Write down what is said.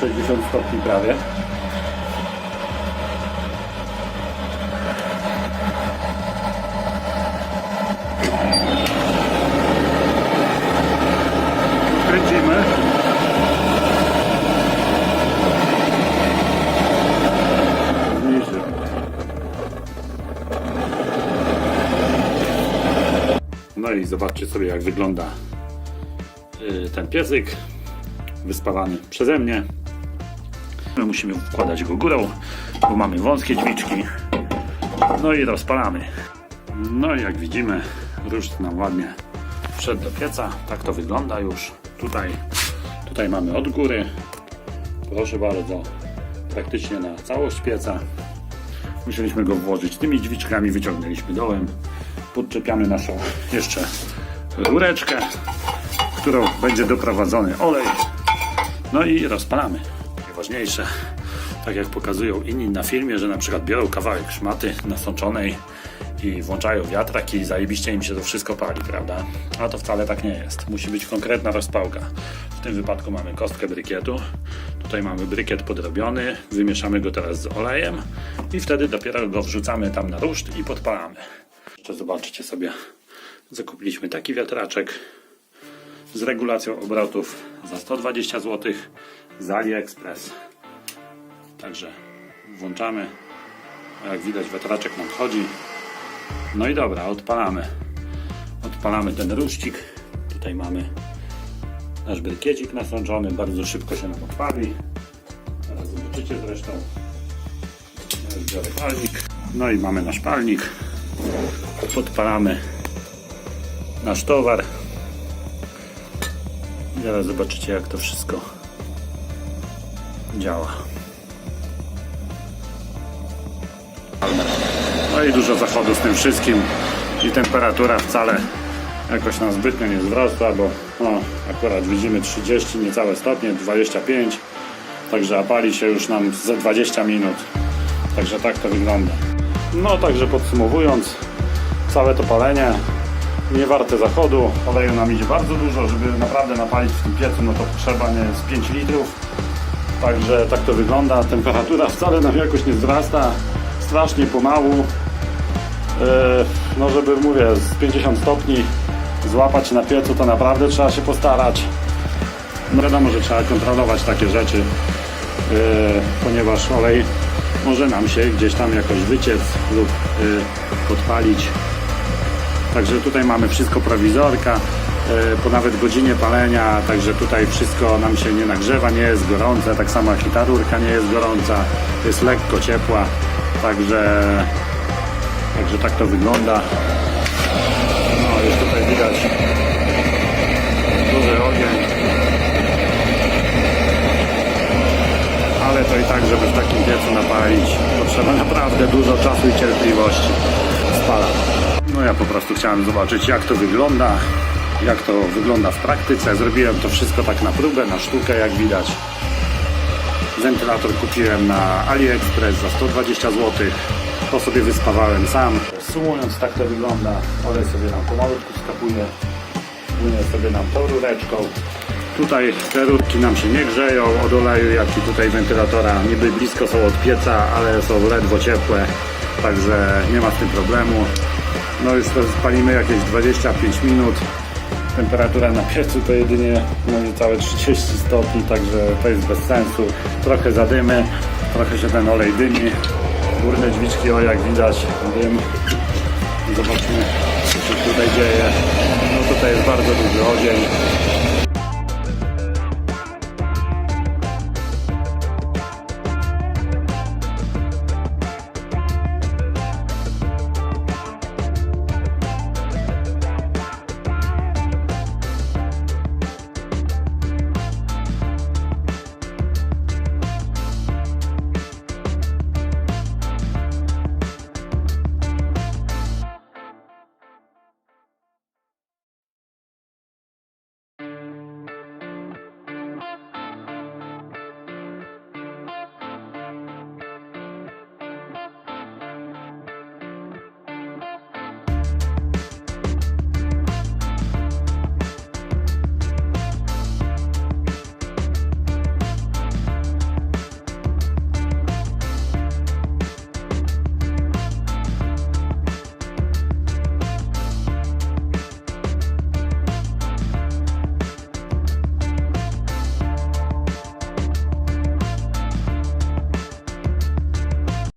50 stopni prawie. Kręcimy. Zmniejszy. No i zobaczcie sobie jak wygląda y, ten piecyk wyspawany przeze mnie. My musimy wkładać go górą, bo mamy wąskie drzwiczki. No i rozpalamy. No i jak widzimy, ruszt nam ładnie wszedł do pieca. Tak to wygląda już. Tutaj, tutaj mamy od góry. Proszę bardzo, praktycznie na całość pieca. Musieliśmy go włożyć tymi drzwiczkami, wyciągnęliśmy dołem. Podczepiamy naszą jeszcze rureczkę, którą będzie doprowadzony olej. No i rozpalamy. Najważniejsze, tak jak pokazują inni na filmie, że na przykład biorą kawałek szmaty nasączonej i włączają wiatrak i zajebiście im się to wszystko pali, prawda? A to wcale tak nie jest. Musi być konkretna rozpałka. W tym wypadku mamy kostkę brykietu. Tutaj mamy brykiet podrobiony. Wymieszamy go teraz z olejem i wtedy dopiero go wrzucamy tam na ruszt i podpalamy. Jeszcze zobaczcie sobie. Zakupiliśmy taki wiatraczek z regulacją obrotów za 120 zł z AliExpress. Także włączamy. Jak widać wiatraczek nam chodzi. No i dobra, odpalamy. Odpalamy ten ruszcik. Tutaj mamy nasz brykiecik nasączony. Bardzo szybko się nam odpali. Teraz zobaczycie zresztą. Biorę palnik. No i mamy nasz palnik. Podpalamy nasz towar. Zaraz zobaczycie jak to wszystko działa. No i dużo zachodu z tym wszystkim i temperatura wcale jakoś nam zbytnio nie wzrosła, bo no, akurat widzimy 30 niecałe stopnie, 25 także a pali się już nam ze 20 minut także tak to wygląda no także podsumowując całe to palenie nie warte zachodu. Oleju nam idzie bardzo dużo, żeby naprawdę napalić w tym piecu, no to potrzeba nie z 5 litrów. Także tak to wygląda. Temperatura wcale nam jakoś nie wzrasta. Strasznie pomału. Yy, no żeby mówię, z 50 stopni złapać na piecu to naprawdę trzeba się postarać. No wiadomo, że trzeba kontrolować takie rzeczy, yy, ponieważ olej może nam się gdzieś tam jakoś wyciec lub yy, podpalić. Także tutaj mamy wszystko prowizorka, e, po nawet godzinie palenia, także tutaj wszystko nam się nie nagrzewa, nie jest gorące, tak samo jak i ta rurka nie jest gorąca, jest lekko ciepła, także, także tak to wygląda. No już tutaj widać duży ogień, ale to i tak, żeby w takim piecu napalić, potrzeba naprawdę dużo czasu i cierpliwości. Spala. No ja po prostu chciałem zobaczyć jak to wygląda, jak to wygląda w praktyce. Zrobiłem to wszystko tak na próbę, na sztukę jak widać. Wentylator kupiłem na AliExpress za 120 zł. To sobie wyspawałem sam. Sumując tak to wygląda. Olej sobie nam pomalutku skapuje. Płynie sobie nam tą rureczką. Tutaj te rurki nam się nie grzeją od oleju, jak i tutaj wentylatora. Niby blisko są od pieca, ale są ledwo ciepłe. Także nie ma z tym problemu. No już to spalimy jakieś 25 minut. Temperatura na piecu to jedynie no niecałe 30 stopni, także to jest bez sensu. Trochę zadymy, trochę się ten olej dymi. Górne drzwiczki, o jak widać, dym. Zobaczmy, co się tutaj dzieje. No tutaj jest bardzo duży ogień.